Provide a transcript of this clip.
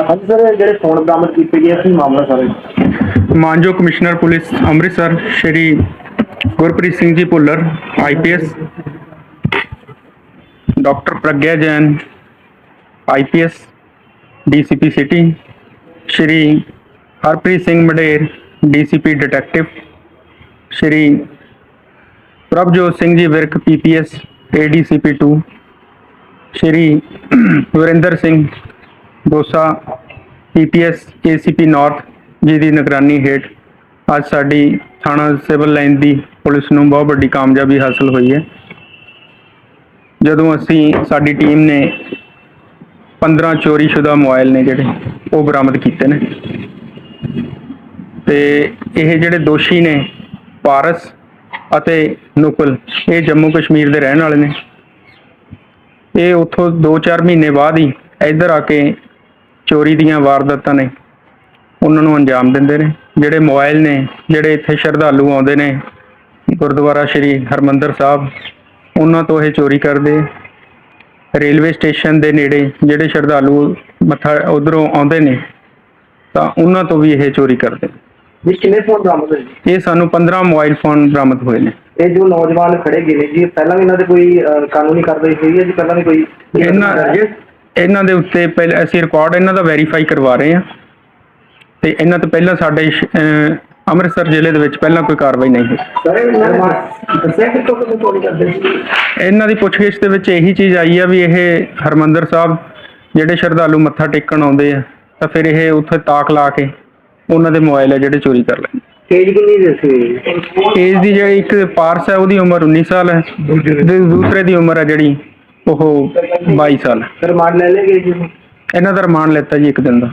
ਹਾਂਜੀ ਸਰ ਜਿਹੜੇ ਫੋਨ ਬਰਾਮਦ ਕੀਤੇ ਗਏ ਕੀ ਮਾਮਲਾ sir? ਮਾਨਜੋ commissioner police Amritsar, Shri Gurpreet Singh ji Bhullar IPS doctor Pragya Jain IPS DCP city, Shri Harpreet Singh Mader DCP detective, Shri Prabhjot Singh ji Virk PPS ADCP 2 Shri Varinder Singh Dosa PPS ACP north ji ਦੀ ਨਿਗਰਾਨੀ ਹੇਠ ਅੱਜ ਸਾਡੀ ਥਾਣਾ civil line ਦੀ police ਨੂੰ ਬਹੁਤ ਵੱਡੀ ਕਾਮਯਾਬੀ ਹਾਸਲ ਹੋਈ ਹੈ। ਜਦੋਂ ਅਸੀਂ ਸਾਡੀ ਟੀਮ ਨੇ 15 ਚੋਰੀशुदा ਮੋਬਾਈਲ ਨੇ ਜਿਹੜੇ, ਉਹ ਬਰਾਮਦ ਕੀਤੇ ਨੇ। ਤੇ ਇਹ ਜਿਹੜੇ ਦੋਸ਼ੀ ਨੇ, ਪਾਰਸ ਅਤੇ ਨੁਕਲ, ਇਹ ਜੰਮੂ ਕਸ਼ਮੀਰ ਦੇ ਰਹਿਣ ਵਾਲੇ ਨੇ। ਇਹ ਉੱਥੋਂ 2-4 ਮਹੀਨੇ ਬਾਅਦ ਹੀ ਇੱਧਰ ਆ ਕੇ ਚੋਰੀ ਦੀਆਂ ਵਾਰਦਾਤਾਂ ਨੇ, ਉਹਨਾਂ ਨੂੰ ਅੰਜਾਮ ਦਿੰਦੇ ਨੇ, ਜਿਹੜੇ ਮੋਬਾਈਲ ਨੇ, ਜਿਹੜੇ ਇੱਥੇ ਸ਼ਰਧਾਲੂ ਆਉਂਦੇ ਨੇ, ਗੁਰਦੁਆਰਾ ਸ਼੍ਰੀ ਹਰਮੰਦਰ ਸਾਹਿਬ, ਉਹਨਾਂ ਤੋਂ ਇਹ ਚੋਰੀ ਕਰਦੇ। ਰੇਲਵੇ ਸਟੇਸ਼ਨ ਦੇ ਨੇੜੇ ਜਿਹੜੇ ਸ਼ਰਧਾਲੂ ਮੱਥਾ ਉਧਰੋਂ ਆਉਂਦੇ ਨੇ, ਤਾਂ ਉਹਨਾਂ ਤੋਂ ਵੀ ਇਹ ਚੋਰੀ ਕਰਦੇ। ਜੀ ਕਿੰਨੇ ਫੋਨ ਬਰਾਮਦ ਹੋਏ ਜੀ? ਇਹ ਸਾਨੂੰ 15 ਮੋਬਾਈਲ ਫੋਨ ਬਰਾਮਦ ਹੋਏ ਨੇ। ਇਹ ਜੋ ਨੌਜਵਾਨ ਖੜੇ ਗਏ ਨੇ ਜੀ ਪਹਿਲਾਂ ਵੀ ਇਹਨਾਂ ਦੇ ਕੋਈ ਅਹ, ਕਾਨੂੰਨੀ ਕਾਰਵਾਈ ਹੋਈ ਹੈ ਜੀ? ਪਹਿਲਾਂ ਵੀ ਕੋਈ ਇਹਨਾਂ ਇਹਨਾਂ ਦੇ ਉੱਤੇ ਪਹਿਲੇ ਅਸੀਂ ਰਿਕਾਰਡ ਇਹਨਾਂ ਦਾ ਵੈਰੀਫਾਈ ਕਰਵਾ ਰਹੇ ਹਾਂ। ਤੇ ਇਹਨਾਂ ਤੋਂ ਪਹਿਲਾਂ ਸਾਡੇ ਸ਼- ਅਹ ਅੰਮ੍ਰਿਤਸਰ ਜ਼ਿਲ੍ਹੇ ਦੇ ਵਿੱਚ ਪਹਿਲਾਂ ਕੋਈ ਕਾਰਵਾਈ ਨਹੀਂ ਹੋਈ। ਸਰ ਇਹਨਾਂ ਨੇ ਦੱਸਿਆ ਕਿ ਤੋਂ ਕਿਵੇਂ ਚੋਰੀ ਕਰਦੇ ਸੀ? ਇਹਨਾਂ ਦੀ ਪੁੱਛਗਿੱਛ ਦੇ ਵਿੱਚ ਇਹੀ ਚੀਜ਼ ਆਈ ਆ ਵੀ ਇਹ ਹਰਮੰਦਰ ਸਾਹਿਬ ਜਿਹੜੇ ਸ਼ਰਧਾਲੂ ਮੱਥਾ ਟੇਕਣ ਆਉਂਦੇ ਆ ਤਾਂ ਫਿਰ ਇਹ ਉੱਥੇ ਤਾਕ ਲਾ ਕੇ ਉਹਨਾਂ ਦੇ ਮੋਬਾਈਲ ਆ ਜਿਹੜੇ ਚੋਰੀ ਕਰ ਲੈਂਦੇ ਏਜ ਕਿੰਨੀ ਦੇ ਸੀ? ਏਜ ਦੀ ਜਿਹੜੀ ਇੱਕ ਪਾਰਸ ਹੈ ਉਹਦੀ ਉਮਰ 19 ਸਾਲ ਹੈ। ਤੇ ਦੂਸਰੇ ਦੀ ਉਮਰ ਹੈ ਜਿਹੜੀ ਉਹ 22 ਸਾਲ ਹੈ। ਸਰ ਮਾਰ ਲੈ ਲਏ ਗਏ ਜੀ? ਇਹਨਾਂ ਦਾ ਰਿਮਾਂਡ ਲੈਤਾ ਜੀ ਇੱਕ ਦਿਨ ਦਾ।